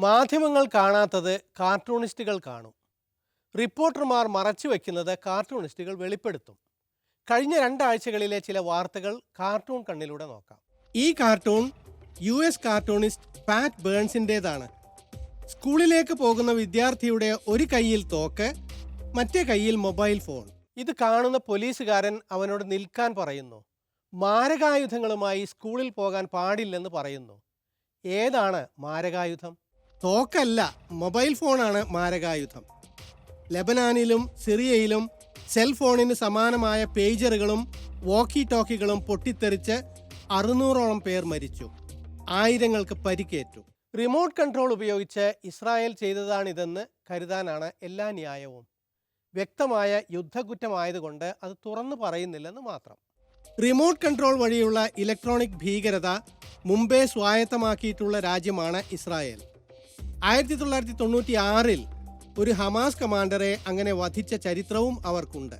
മാധ്യമങ്ങൾ കാണാത്തത് കാർട്ടൂണിസ്റ്റുകൾ കാണും. റിപ്പോർട്ടർമാർ മറച്ചു വയ്ക്കുന്നത് കാർട്ടൂണിസ്റ്റുകൾ വെളിപ്പെടുത്തും. കഴിഞ്ഞ രണ്ടാഴ്ചകളിലെ ചില വാർത്തകൾ കാർട്ടൂൺ കണ്ണിലൂടെ നോക്കാം. ഈ cartoon U S cartoonist Pat ബേൺസിന്റെതാണ്. സ്കൂളിലേക്ക് പോകുന്ന വിദ്യാർത്ഥിയുടെ ഒരു കയ്യിൽ തോക്ക് മറ്റേ കയ്യിൽ മൊബൈൽ ഫോൺ. ഇത് കാണുന്ന പോലീസുകാരൻ അവനോട് നിൽക്കാൻ പറയുന്നു. മാരകായുധങ്ങളുമായി സ്കൂളിൽ പോകാൻ പാടില്ലെന്ന് പറയുന്നു. ഏതാണ് മാരകായുധം? തോക്കല്ല. മൊബൈൽ ഫോണാണ് മാരകായുധം. ലെബനാനിലും സിറിയയിലും സെൽഫോണിന് സമാനമായ പേജറുകളും വോക്കി ടോക്കികളും പൊട്ടിത്തെറിച്ച് അറുന്നൂറോളം പേർ മരിച്ചു. ആയിരങ്ങൾക്ക് പരിക്കേറ്റു. റിമോട്ട് കൺട്രോൾ ഉപയോഗിച്ച് ഇസ്രായേൽ ചെയ്തതാണിതെന്ന് കരുതാനാണ് എല്ലാ ന്യായവും. വ്യക്തമായ യുദ്ധക്കുറ്റമായതുകൊണ്ട് അത് തുറന്നു പറയുന്നില്ലെന്ന് മാത്രം. റിമോട്ട് കൺട്രോൾ വഴിയുള്ള ഇലക്ട്രോണിക് ഭീകരത മുമ്പേ സ്വായത്തമാക്കിയിട്ടുള്ള രാജ്യമാണ് ഇസ്രായേൽ. ആയിരത്തി തൊള്ളായിരത്തി തൊണ്ണൂറ്റി ആറിൽ ഒരു ഹമാസ് കമാൻഡറെ അങ്ങനെ വധിച്ച ചരിത്രവും അവർക്കുണ്ട്.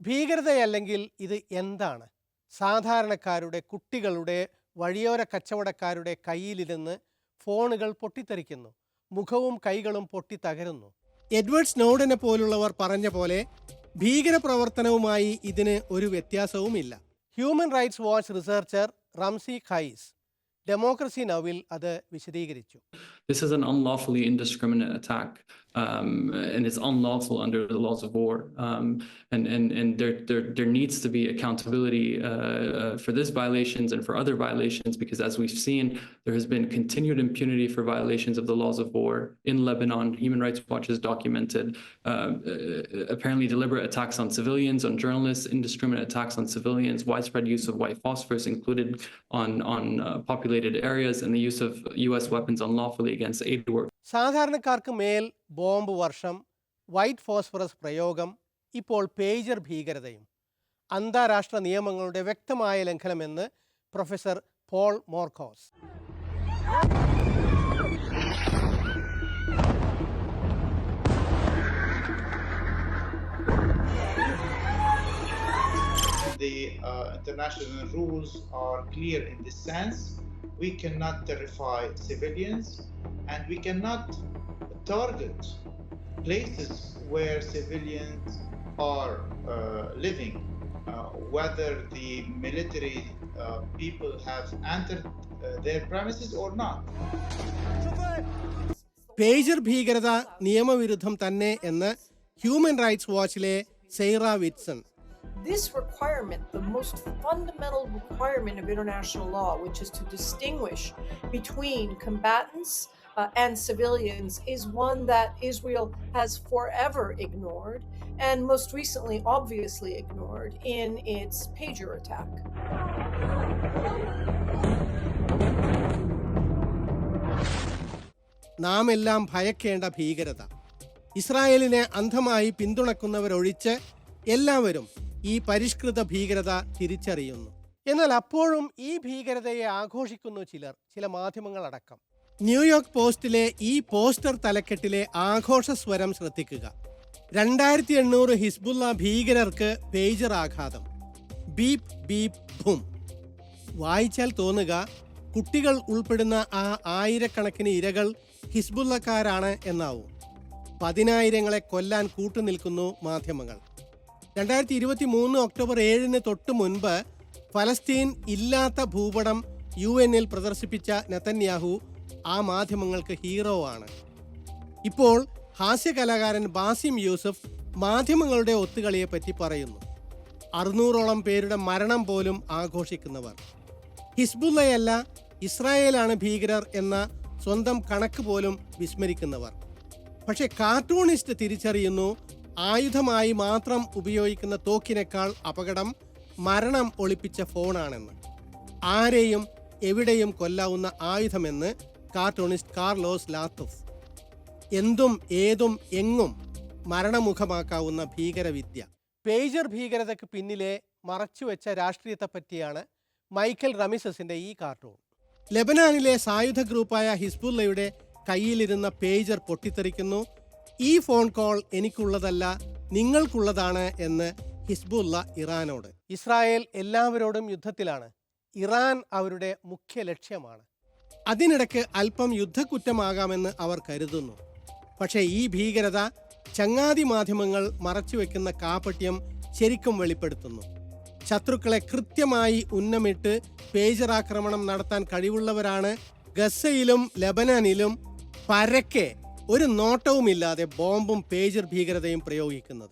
ഭീകരതയല്ലെങ്കിൽ ഇത് എന്താണ്? സാധാരണക്കാരുടെ കുട്ടികളുടെ വഴിയോര കച്ചവടക്കാരുടെ കയ്യിലിരുന്ന് ഫോണുകൾ പൊട്ടിത്തെറിക്കുന്നു. മുഖവും കൈകളും പൊട്ടി തകരുന്നു എഡ്വേർഡ് സ്നോഡനെ പോലുള്ളവർ പറഞ്ഞ പോലെ ഭീകരപ്രവർത്തനവുമായി ഇതിന് ഒരു വ്യത്യാസവുമില്ല. Human Rights Watch researcher Ramzi Kaiss democracy നവിൽ അത് വിശദീകരിച്ചു This is an unlawfully indiscriminate attack, um, and it's unlawful under the laws of war. Um, and and and there there there needs to be accountability uh, uh, for this violations and for other violations because as we've seen, there has been continued impunity for violations of the laws of war in Lebanon. Human Rights Watch has documented uh, uh, apparently deliberate attacks on civilians, on journalists, indiscriminate attacks on civilians, widespread use of white phosphorus included on on uh, populated areas, and the use of U.S. weapons unlawfully against aid workers. സാധാരണക്കാർക്ക് മേൽ bomb വർഷം white phosphorus പ്രയോഗം ഇപ്പോൾ pager ഭീകരതയും അന്താരാഷ്ട്ര നിയമങ്ങളുടെ വ്യക്തമായ ലംഘനമെന്ന് professor Paul Markose the uh, international rules are clear in this sense. We cannot terrify civilians and we cannot target places where civilians are uh, living, uh, whether the military uh, people have entered uh, their premises or not. Pager ഭീകരത നിയമവിരുദ്ധം തന്നെ എന്ന് human rights വാച്ചിലെ Sarah Whitson this requirement, the most fundamental requirement of international law, which is to distinguish between combatants uh, and civilians, is one that Israel has forever ignored and most recently, obviously, ignored in its pager attack. നാം എല്ലാം ഭയക്കേണ്ട ഭീകരത ഇസ്രായേലിനെ അന്ധമായി പിന്തുണക്കുന്നവരൊഴിച്ച് എല്ലാവരും ഈ പരിഷ്കൃത ഭീകരത തിരിച്ചറിയുന്നു. എന്നാൽ അപ്പോഴും ഈ ഭീകരതയെ ആഘോഷിക്കുന്നു ചിലർ ചില മാധ്യമങ്ങളടക്കം. ന്യൂയോർക്ക് പോസ്റ്റിലെ ഈ പോസ്റ്റർ തലക്കെട്ടിലെ ആഘോഷ സ്വരം ശ്രദ്ധിക്കുക. രണ്ടായിരത്തി എണ്ണൂറ് ഹിസ്ബുല്ല ഭീകരർക്ക് പേജർ ആഘാതം ബീപ് ബീപ് ഭും വായിച്ചാൽ തോന്നുക കുട്ടികൾ ഉൾപ്പെടുന്ന ആ ആയിരക്കണക്കിന് ഇരകൾ ഹിസ്ബുള്ളക്കാരാണ് എന്നാവും. പതിനായിരങ്ങളെ കൊല്ലാൻ കൂട്ടുനിൽക്കുന്നു മാധ്യമങ്ങൾ. രണ്ടായിരത്തി ഇരുപത്തി മൂന്ന് ഒക്ടോബർ ഏഴിന് തൊട്ട് മുൻപ് ഫലസ്തീൻ ഇല്ലാത്ത ഭൂപടം യു എന്നിൽ പ്രദർശിപ്പിച്ച നെതന്യാഹു ആ മാധ്യമങ്ങൾക്ക് ഹീറോ ആണ്. ഇപ്പോൾ ഹാസ്യ കലാകാരൻ ബാസിം യൂസഫ് മാധ്യമങ്ങളുടെ ഒത്തുകളിയെ പറ്റി പറയുന്നു. അറുന്നൂറോളം പേരുടെ മരണം പോലും ആഘോഷിക്കുന്നവർ. ഹിസ്ബുല്ലയല്ല ഇസ്രായേലാണ് ഭീകരർ എന്ന സ്വന്തം കണക്ക് പോലും വിസ്മരിക്കുന്നവർ. പക്ഷേ കാർട്ടൂണിസ്റ്റ് തിരിച്ചറിയുന്നു ആയുധമായി മാത്രം ഉപയോഗിക്കുന്ന തോക്കിനേക്കാൾ അപകടം മരണം ഒളിപ്പിച്ച ഫോണാണെന്ന്. ആരെയും എവിടെയും കൊല്ലാവുന്ന ആയുധമെന്ന് കാർട്ടൂണിസ്റ്റ് കാർലോസ് ലാത്തോസ്. എന്തും ഏതും എങ്ങും മരണമുഖമാക്കാവുന്ന ഭീകരവിദ്യ. പേജർ ഭീകരതയ്ക്ക് പിന്നിലെ മറച്ചുവെച്ച രാഷ്ട്രീയത്തെ പറ്റിയാണ് മൈക്കൽ റമിസസിന്റെ ഈ കാർട്ടൂൺ. ലെബനാനിലെ സായുധ ഗ്രൂപ്പായ ഹിസ്ബുല്ലയുടെ കയ്യിലിരുന്ന പേജർ പൊട്ടിത്തെറിക്കുന്നു. ഈ ഫോൺ കോൾ എനിക്കുള്ളതല്ല നിങ്ങൾക്കുള്ളതാണ് എന്ന് ഹിസ്ബുള്ള ഇറാനോട്. ഇസ്രായേൽ എല്ലാവരോടും യുദ്ധത്തിലാണ്. ഇറാൻ അവരുടെ മുഖ്യ ലക്ഷ്യമാണ്. അതിനിടയ്ക്ക് അല്പം യുദ്ധക്കുറ്റമാകാമെന്ന് അവർ കരുതുന്നു. പക്ഷേ ഈ ഭീകരത ചങ്ങാതി മാധ്യമങ്ങൾ മറച്ചുവെക്കുന്ന കാപട്യം ശരിക്കും വെളിപ്പെടുത്തുന്നു. ശത്രുക്കളെ കൃത്യമായി ഉന്നമിട്ട് പേജറാക്രമണം നടത്താൻ കഴിവുള്ളവരാണ് ഗസയിലും ലബനാനിലും പരക്കെ ഒരു നോട്ടവുമില്ലാതെ ബോംബും പേജർ ഭീകരതയും പ്രയോഗിക്കുന്നത്.